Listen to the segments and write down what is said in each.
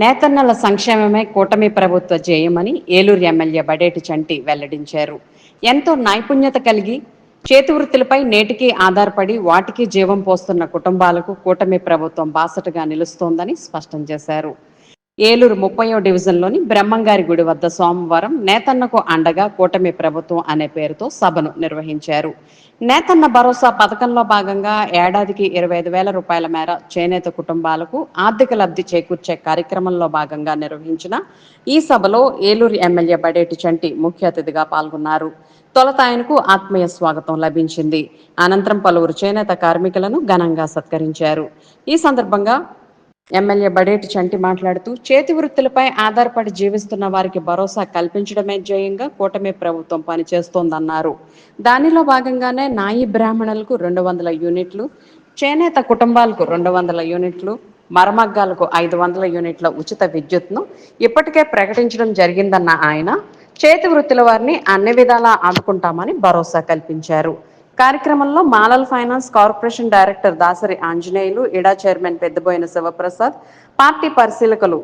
నేతన్నల సంక్షేమమే కూటమి ప్రభుత్వ జయమని ఏలూరు ఎమ్మెల్యే బడేటి చంటి వెల్లడించారు. ఎంతో నైపుణ్యత కలిగి చేతి వృత్తులపై నేటికి ఆధారపడి వాటికి జీవం పోస్తున్న కుటుంబాలకు కూటమి ప్రభుత్వం బాసటగా నిలుస్తోందని స్పష్టం చేశారు. ఏలూరు ముప్పయో డివిజన్లోని బ్రహ్మంగారి గుడి వద్ద సోమవారం నేతన్నకు అండగా కూటమి ప్రభుత్వం అనే పేరుతో సభను నిర్వహించారు. నేతన్న భరోసా పథకంలో భాగంగా ఏడాదికి ఇరవై ఐదు వేల రూపాయల మేర చేనేత కుటుంబాలకు ఆర్థిక లబ్ధి చేకూర్చే కార్యక్రమంలో భాగంగా నిర్వహించిన ఈ సభలో ఏలూరు ఎమ్మెల్యే బడేటి చంటి ముఖ్య అతిథిగా పాల్గొన్నారు. తొలత ఆయనకు ఆత్మీయ స్వాగతం లభించింది. అనంతరం పలువురు చేనేత కార్మికులను ఘనంగా సత్కరించారు. ఈ సందర్భంగా ఎమ్మెల్యే బడేటి చంటి మాట్లాడుతూ చేతి వృత్తులపై ఆధారపడి జీవిస్తున్న వారికి భరోసా కల్పించడమే ధ్యేయంగా కూటమి ప్రభుత్వం పనిచేస్తోందన్నారు. దానిలో భాగంగానే నాయి బ్రాహ్మణులకు రెండు వందల యూనిట్లు చేనేత కుటుంబాలకు రెండు వందల యూనిట్లు మరమగ్గాలకు ఐదు వందల యూనిట్ల ఉచిత విద్యుత్ను ఇప్పటికే ప్రకటించడం జరిగిందన్న ఆయన చేతి వృత్తుల వారిని అన్ని విధాలా ఆదుకుంటామని భరోసా కల్పించారు. కార్యక్రమంలో మాలల్ finance corporation director Dasari Anjaneyulu ఇడా చైర్మన్ పెద్దబోయిన శివప్రసాద్ పార్టీ పరిశీలకులు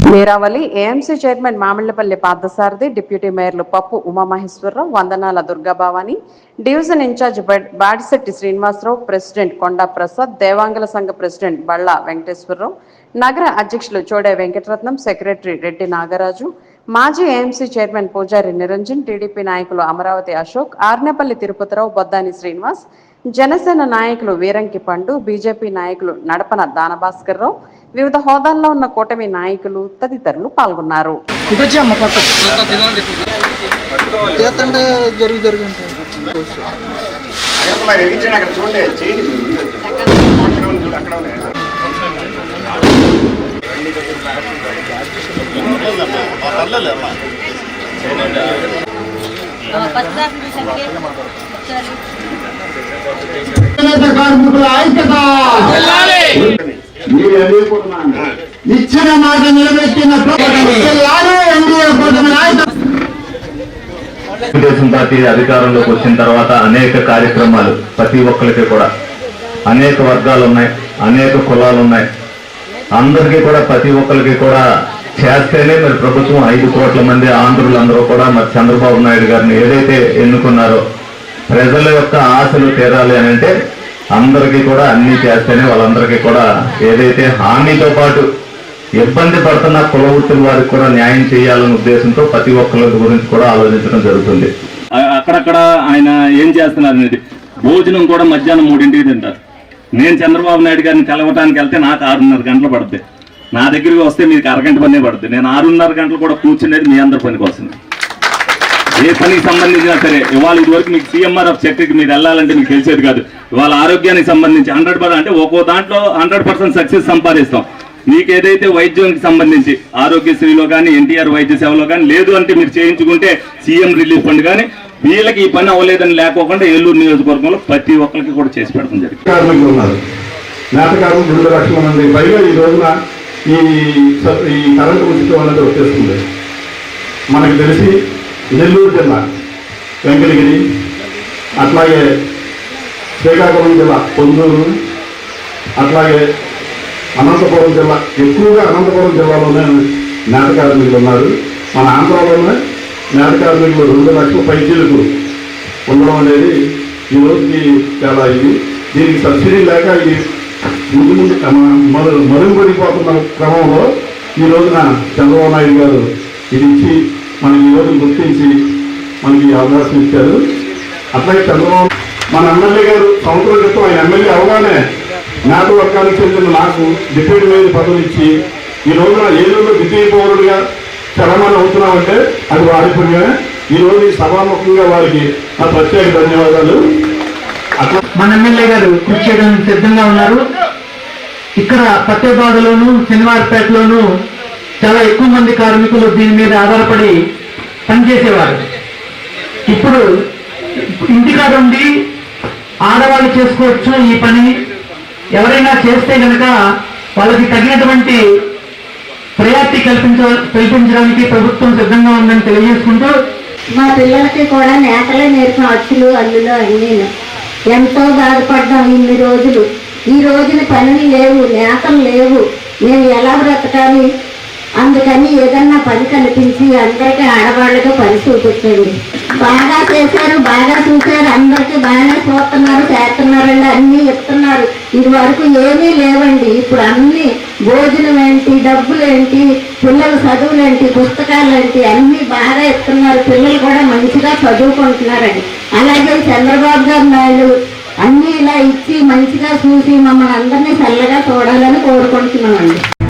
Meeravali AMC chairman Mamillapalli Parthasarathi deputy మేయర్లు Pappu Umamaheswararao Vandanala Durgabhavani division incharge బడ్- బాడిశెట్టి శ్రీనివాసరావు ప్రెసిడెంట్ కొండా ప్రసాద్ దేవాంగల సంఘ ప్రెసిడెంట్ బళ్ళ వెంకటేశ్వరరావు నగర అధ్యక్షులు చోడే వెంకటరత్నం సెక్రటరీ రెడ్డి నాగరాజు మాజీ ఏఎంసీ చైర్మన్ పూజారి నిరంజన్ టీడీపీ నాయకులు అమరావతి అశోక్ ఆర్నేపల్లి తిరుపతిరావు బొద్దాని శ్రీనివాస్ జనసేన నాయకులు వీరంకి పండు బీజేపీ నాయకులు నడపన దానభాస్కర్ రావు వివిధ హోదాల్లో ఉన్న కూటమి నాయకులు తదితరులు పాల్గొన్నారు. కార్మికుల ఐక్యత! ఇచ్చిన మాట నిలబెట్టిన తెలుగుదేశం పార్టీ అధికారంలోకి వచ్చిన తర్వాత అనేక కార్యక్రమాలు ప్రతి ఒక్కరికి కూడా అనేక వర్గాలు ఉన్నాయి అనేక కులాలు ఉన్నాయి. అందరికీ కూడా ప్రతి ఒక్కరికి కూడా చేస్తేనే మరి ప్రభుత్వం ఐదు కోట్ల మంది ఆంధ్రులందరూ కూడా మరి చంద్రబాబు నాయుడు గారిని ఏదైతే ఎన్నుకున్నారో ప్రజల యొక్క ఆశలు తీరాలి అని అంటే అందరికీ కూడా అన్ని చేస్తేనే వాళ్ళందరికీ కూడా ఏదైతే హామీతో పాటు ఇబ్బంది పడుతున్న కుల వృత్తుల వారికి కూడా న్యాయం చేయాలనే ఉద్దేశంతో ప్రతి ఒక్కరి గురించి కూడా ఆలోచించడం జరుగుతుంది. అక్కడక్కడ ఆయన ఏం చేస్తున్నారు అనేది భోజనం కూడా మధ్యాహ్నం మూడింటికి తింటారు. నేను చంద్రబాబు నాయుడు గారిని కలవటానికి వెళ్తే నాకు ఆరున్నర గంటలు పడుతుంది నా దగ్గరికి వస్తే మీకు అరగంట పనే పడుతుంది నేను ఆరున్నర గంటలు కూడా కూర్చునేది మీ అందరి పని కోసం ఏ పనికి సంబంధించినా సరే ఇవాళ ఇదివరకు మీకు సీఎంఆర్ ఆఫ్ చక్రికి మీరు వెళ్ళాలంటే మీకు తెలిసేది కాదు. ఇవాళ ఆరోగ్యానికి సంబంధించి హండ్రెడ్ పర్సెంట్ అంటే ఒక్కో దాంట్లో హండ్రెడ్ పర్సెంట్ సక్సెస్ సంపాదిస్తాం. మీకు ఏదైతే వైద్యానికి సంబంధించి ఆరోగ్యశ్రీలో కానీ ఎన్టీఆర్ వైద్య సేవలో కానీ లేదు అంటే మీరు చేయించుకుంటే సీఎం రిలీఫ్ ఫండ్ కానీ వీళ్ళకి ఈ పని అవ్వలేదని లేకోకుండా ఏలూరు నియోజకవర్గంలో ప్రతి ఒక్కరికి కూడా చేసి పెడతాం జరిగింది. కార్మికులు ఉన్నారు. నేత రెండు లక్షల మంది పైగా ఈ రోజున ఈ స- ఈ కరెంటు ఉచితం అనేది వచ్చేస్తుంది. మనకు తెలిసి నెల్లూరు జిల్లా వెంకటగిరి అట్లాగే శ్రీకాకుళం జిల్లా పొందూరు అట్లాగే అనంతపురం జిల్లా ఎక్కువగా అనంతపురం జిల్లాలోనే నేత కార్మికులు ఉన్నారు. మన ఆంధ్రాలోనే నేత రెండు లక్షల పైచీలకు ఉండడం అనేది ఈ రోజుకి చాలా ఇది. దీనికి సబ్సిడీ లేక ఇది ముందు ముందు మరు మరుగుపడిపోతున్న క్రమంలో ఈ రోజున చంద్రబాబు నాయుడు గారు ఇది ఇచ్చి మనకి ఈ రోజు గుర్తించి మనకి అవకాశం ఇచ్చారు. అట్లాగే చంద్రబాబు మన ఎమ్మెల్యే గారు సంవత్సరం క్రితం ఆయన ఎమ్మెల్యే అవగానే నాటు వర్గానికి చెందిన నాకు డిప్యూటీ మేయర్ పదవి ఇచ్చి ఈ రోజున ఏలూరులో ద్వితీయ పౌరుడిగా చరమాన్ని అవుతున్నామంటే అది వారి పుణ్యమే. ఈరోజు ఈ సభాముఖంగా వారికి నా ప్రత్యేక ధన్యవాదాలు. అట్లా మన ఎమ్మెల్యే గారు కృషి చేయడానికి సిద్ధంగా ఉన్నారు. ఇక్కడ పత్తేబాదలోను శనివారపేటలోను చాలా ఎక్కువ మంది కార్మికులు దీని మీద ఆధారపడి పనిచేసేవారు. ఇప్పుడు ఇంటికాడ ఉండి ఆడవాళ్ళు చేసుకోవచ్చు ఈ పని. ఎవరైనా చేస్తే కనుక వాళ్ళకి తగినటువంటి ప్రయారిటీ కల్పించ కల్పించడానికి ప్రభుత్వం సిద్ధంగా ఉందని తెలియజేసుకుంటూ మా పిల్లలకి కూడా నేతలే నేర్పిన అచ్చులు అల్లులు అన్నీ ఎంతో బాధపడ్డాం ఇన్ని రోజులు. ఈ రోజున పనులు లేవు నేతలు లేవు. మేము ఎలా బ్రతకాలి? అందుకని ఏదన్నా పని కల్పించి అందరికీ ఆడవాళ్ళకి పని చూపించండి. బాగా చేశారు బాగా చూశారు. అందరికీ బాగానే చూస్తున్నారు చేస్తున్నారండి. అన్నీ చెప్తున్నారు. ఇది వరకు ఏమీ లేవండి. ఇప్పుడు అన్ని భోజనం ఏంటి డబ్బులు ఏంటి పిల్లల చదువులు ఏంటి పుస్తకాలు ఏంటి అన్నీ బాగా ఇస్తున్నారు పిల్లలు కూడా మంచిగా చదువుకుంటున్నారండి. అలాగే చంద్రబాబు గారు నాయుడు అన్నీ ఇలా ఇచ్చి మంచిగా చూసి మమ్మల్ని అందరినీ చల్లగా చూడాలని కోరుకుంటున్నామండి.